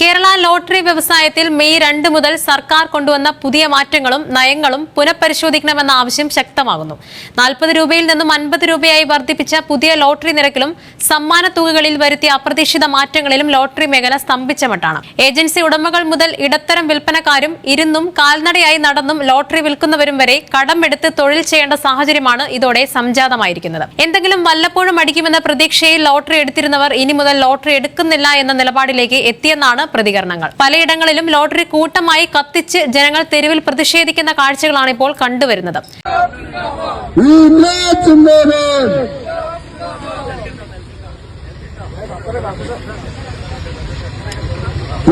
Kerala lottery വ്യവസായത്തിൽ May രണ്ട് മുതൽ സർക്കാർ കൊണ്ടുവന്ന പുതിയ മാറ്റങ്ങളും നയങ്ങളും പുനഃപരിശോധിക്കണമെന്ന ആവശ്യം ശക്തമാകുന്നു. നാൽപ്പത് രൂപയിൽ നിന്നും അൻപത് രൂപയായി വർദ്ധിപ്പിച്ച പുതിയ ലോട്ടറി നിരക്കിലും സമ്മാന തുകകളിൽ വരുത്തിയ അപ്രതീക്ഷിത മാറ്റങ്ങളിലും ലോട്ടറി മേഖല സ്തംഭിച്ച മട്ടാണ്. ഏജൻസി ഉടമകൾ മുതൽ ഇടത്തരം വിൽപ്പനക്കാരും ഇരുന്നും കാൽനടയായി നടന്നും ലോട്ടറി വിൽക്കുന്നവരും വരെ കടമെടുത്ത് തൊഴിൽ ചെയ്യേണ്ട സാഹചര്യമാണ് ഇതോടെ സംജാതമായിരിക്കുന്നത്. എന്തെങ്കിലും വല്ലപ്പോഴും അടിക്കുമെന്ന പ്രതീക്ഷയിൽ ലോട്ടറി എടുത്തിരുന്നവർ ഇനി മുതൽ ലോട്ടറി എടുക്കുന്നില്ല എന്ന നിലപാടിലേക്ക് എത്തിയെന്നാണ് പ്രതികരണങ്ങൾ. പലയിടങ്ങളിലും ലോട്ടറി കൂട്ടമായി കത്തിച്ച് ജനങ്ങൾ തെരുവിൽ പ്രതിഷേധിക്കുന്ന കാഴ്ചകളാണ് ഇപ്പോൾ കണ്ടുവരുന്നത്.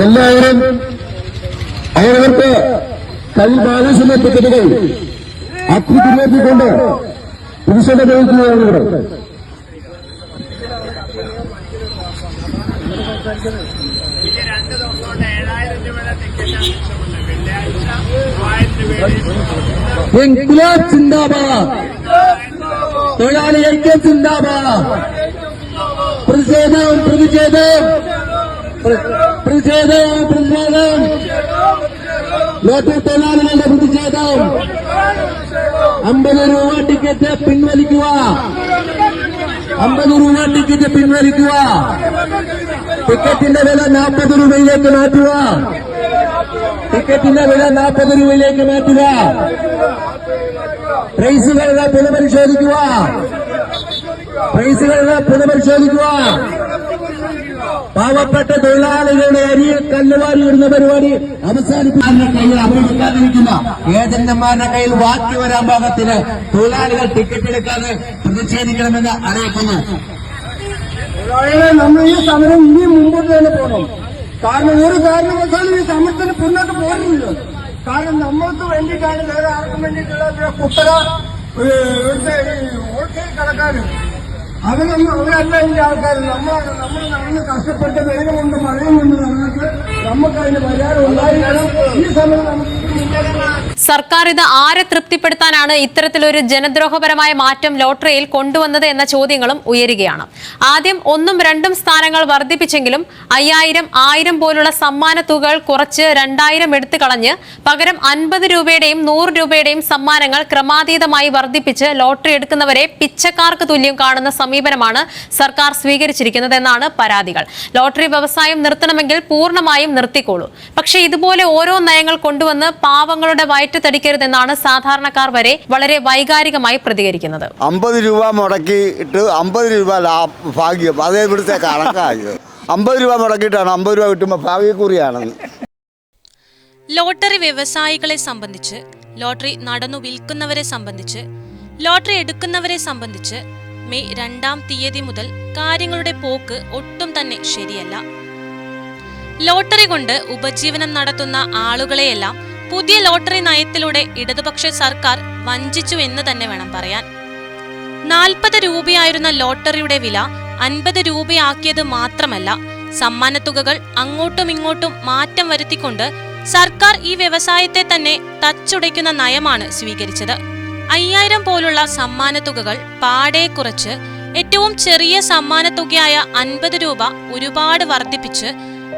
എല്ലാവരും അവരവർക്ക് ഇൻക്ലാബ് സിന്ദാബാദ് തൊഴിലാളി ഐക്യം സിന്ദാബാദ് പ്രതിഷേധം പ്രതിഷേധം പ്ര- പ്രതിഷേധം പ്രതിഷേധം ലോട്ടറി തൊഴിലാളികളുടെ പ്രതിഷേധം അമ്പത് രൂപ ടിക്കറ്റ് പിൻവലിക്കുക. അമ്പത് രൂപ ടിക്കറ്റ് പിൻവലിക്കുക. ടിക്കറ്റിന്റെ വില നാൽപ്പത് രൂപയിലേക്ക് മാറ്റുക. ടിക്കറ്റിന്റെ വില നാൽപ്പത് രൂപയിലേക്ക് മാറ്റുക. പ്രൈസുകളുടെ പുനഃപരിശോധിക്കുക. പ്രൈസുകളുടെ പുനഃപരിശോധിക്കുക. പാവപ്പെട്ട തൊഴിലാളികളുടെ അരിയിൽ കല്ലുവാരി ഇടുന്ന പരിപാടി അവസാനിപ്പിക്കുന്ന കയ്യിൽ അവരെടുക്കാതിരിക്കുന്ന ഏജന്റന്മാരുടെ കയ്യിൽ ബാക്കി വരാൻ പാകത്തിന് തൊഴിലാളികൾ ടിക്കറ്റ് എടുക്കാതെ പ്രതിഷേധിക്കണമെന്ന് അറിയിക്കുന്നു. നമ്മൾ ഈ സമരം ഇനി മുമ്പോട്ട് തന്നെ പോകണം. കാരണം ഒരു കാരണവശാലും ഈ സമരത്തിന് മുന്നോട്ട് പോകുന്നില്ല കാരണം നമ്മൾക്ക് വേണ്ടിയിട്ടാണ് വേറെ ആർക്കും വേണ്ടിയിട്ടുള്ള ഒരു കുത്തര ഏഹ്, ഇവിടുത്തെ ഈ ഹോൾസെയിൽ കടക്കാര് അവരൊന്നും അവരല്ല ഈ ആൾക്കാർ നമ്മളാണ് നമ്മൾ നടന്ന് കഷ്ടപ്പെട്ട് വെയിലും കൊണ്ട് മഴയും കൊണ്ട് നടന്നിട്ട് നമുക്ക് പരിഹാരം ഉണ്ടായിരിക്കണം. ഈ സമയം നമുക്ക് സർക്കാർ ഇത് ആരെ തൃപ്തിപ്പെടുത്താനാണ് ഇത്തരത്തിലൊരു ജനദ്രോഹപരമായ മാറ്റം ലോട്ടറിയിൽ കൊണ്ടുവന്നത് എന്ന ചോദ്യങ്ങളും ഉയരുകയാണ്. ആദ്യം ഒന്നും രണ്ടും സ്ഥാനങ്ങൾ വർദ്ധിപ്പിച്ചെങ്കിലും അയ്യായിരം ആയിരം പോലുള്ള സമ്മാന തുകകൾ കുറച്ച് രണ്ടായിരം എടുത്തു കളഞ്ഞ് പകരം അൻപത് രൂപയുടെയും നൂറ് രൂപയുടെയും സമ്മാനങ്ങൾ ക്രമാതീതമായി വർദ്ധിപ്പിച്ച് ലോട്ടറി എടുക്കുന്നവരെ പിച്ചക്കാർക്ക് തുല്യം കാണുന്ന സമീപനമാണ് സർക്കാർ സ്വീകരിച്ചിരിക്കുന്നത് എന്നാണ് പരാതികൾ. ലോട്ടറി വ്യവസായം നിർത്തണമെങ്കിൽ പൂർണമായും നിർത്തിക്കോളൂ. പക്ഷേ ഇതുപോലെ ഓരോ നയങ്ങൾ കൊണ്ടുവന്ന് പാവങ്ങളുടെ വയറ്റ് തടിക്കരുതെന്നാണ് സാധാരണക്കാർ വരെ വളരെ വൈകാരികമായി പ്രതികരിക്കുന്നത്. അമ്പത് രൂപ മുടക്കിയിട്ട് അമ്പത് രൂപ ഭാഗ്യം. അതേ ഇവിടുത്തെ കണക്കായത് അമ്പത് രൂപ മുടക്കിയിട്ടാണ് അമ്പത് രൂപ കിട്ടുമ്പോൾ ഭാഗ്യക്കുറിയാണെന്ന് ലോട്ടറി വ്യവസായികളെ സംബന്ധിച്ച് ലോട്ടറി നടന്നു വിൽക്കുന്നവരെ സംബന്ധിച്ച് ലോട്ടറി എടുക്കുന്നവരെ സംബന്ധിച്ച് മെയ് രണ്ടാം തീയതി മുതൽ കാര്യങ്ങളുടെ പോക്ക് ഒട്ടും തന്നെ ശരിയല്ല. ലോട്ടറി കൊണ്ട് ഉപജീവനം നടത്തുന്ന ആളുകളെയെല്ലാം പുതിയ ലോട്ടറി നയത്തിലൂടെ ഇടതുപക്ഷ സർക്കാർ വഞ്ചിച്ചു എന്ന് തന്നെ വേണം പറയാൻ. നാൽപ്പത് രൂപയായിരുന്ന ലോട്ടറിയുടെ വില അൻപത് രൂപയാക്കിയത് മാത്രമല്ല സമ്മാനത്തുകകൾ അങ്ങോട്ടും ഇങ്ങോട്ടും മാറ്റം വരുത്തിക്കൊണ്ട് സർക്കാർ ഈ വ്യവസായത്തെ തന്നെ തച്ചുടയ്ക്കുന്ന നയമാണ് സ്വീകരിച്ചത്. അയ്യായിരം പോലുള്ള സമ്മാനത്തുകകൾ പാടെ കുറച്ച് ഏറ്റവും ചെറിയ സമ്മാനത്തുകയായ അൻപത് രൂപ ഒരുപാട് വർദ്ധിപ്പിച്ച്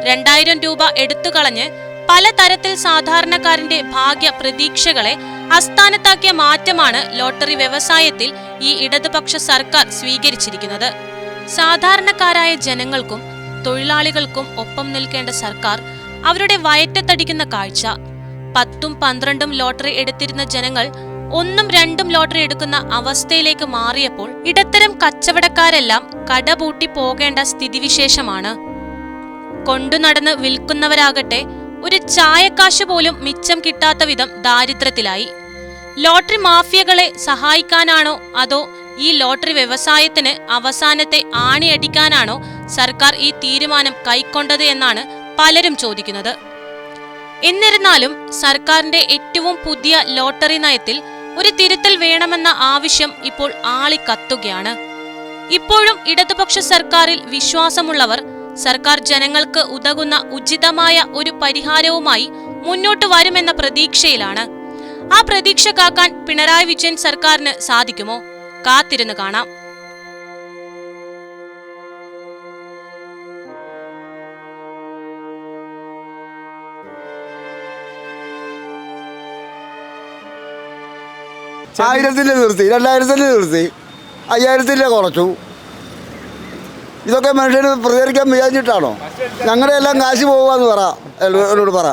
രണ്ടായിരം രൂപ എടുത്തുകളഞ്ഞ് പലതരത്തിൽ സാധാരണക്കാരന്റെ ഭാഗ്യ പ്രതീക്ഷകളെ അസ്ഥാനത്താക്കിയ മാറ്റമാണ് ലോട്ടറി വ്യവസായത്തിൽ ഈ ഇടതുപക്ഷ സർക്കാർ സ്വീകരിച്ചിരിക്കുന്നത്. സാധാരണക്കാരായ ജനങ്ങൾക്കും തൊഴിലാളികൾക്കും ഒപ്പം നിൽക്കേണ്ട സർക്കാർ അവരുടെ വയറ്റത്തടിക്കുന്ന കാഴ്ച. പത്തും പന്ത്രണ്ടും ലോട്ടറി എടുത്തിരുന്ന ജനങ്ങൾ ഒന്നും രണ്ടും ലോട്ടറി എടുക്കുന്ന അവസ്ഥയിലേക്ക് മാറിയപ്പോൾ ഇടത്തരം കച്ചവടക്കാരെല്ലാം കടപൂട്ടി പോകേണ്ട സ്ഥിതിവിശേഷമാണ്. കൊണ്ടുനടന്ന് വിൽക്കുന്നവരാകട്ടെ ഒരു ചായക്കാശ് പോലും മിച്ചം കിട്ടാത്ത വിധം ദാരിദ്ര്യത്തിലായി. ലോട്ടറി മാഫിയകളെ സഹായിക്കാനാണോ അതോ ഈ ലോട്ടറി വ്യവസായത്തിന് അവസാനത്തെ ആണിയടിക്കാനാണോ സർക്കാർ ഈ തീരുമാനം കൈക്കൊണ്ടത് എന്നാണ് പലരും ചോദിക്കുന്നത്. എന്നിരുന്നാലും സർക്കാരിന്റെ ഏറ്റവും പുതിയ ലോട്ടറി നയത്തിൽ ഒരു തിരുത്തൽ വേണമെന്ന ആവശ്യം ഇപ്പോൾ ആളിക്കത്തുകയാണ് ഇപ്പോഴും ഇടതുപക്ഷ സർക്കാരിൽ വിശ്വാസമുള്ളവർ സർക്കാർ ജനങ്ങൾക്ക് ഉതകുന്ന ഉചിതമായ ഒരു പരിഹാരവുമായി മുന്നോട്ട് വരുമെന്ന പ്രതീക്ഷയിലാണ്. ആ പ്രതീക്ഷ കാക്കാൻ പിണറായി വിജയൻ സർക്കാരിന് സാധിക്കുമോ? കാത്തിരുന്ന് കാണാം. ആയിരത്തിന്റെ നിർത്തി രണ്ടായിരത്തിന്റെ നിർത്തി. അയ്യായിരത്തിന്റെ കുറച്ചു. ഇതൊക്കെ മനുഷ്യന് പ്രതികരിക്കാൻ വിചാരിച്ചിട്ടാണോ? ഞങ്ങളുടെ എല്ലാം കാശ് പോകുക എന്ന് പറ എന്നോട് പറ.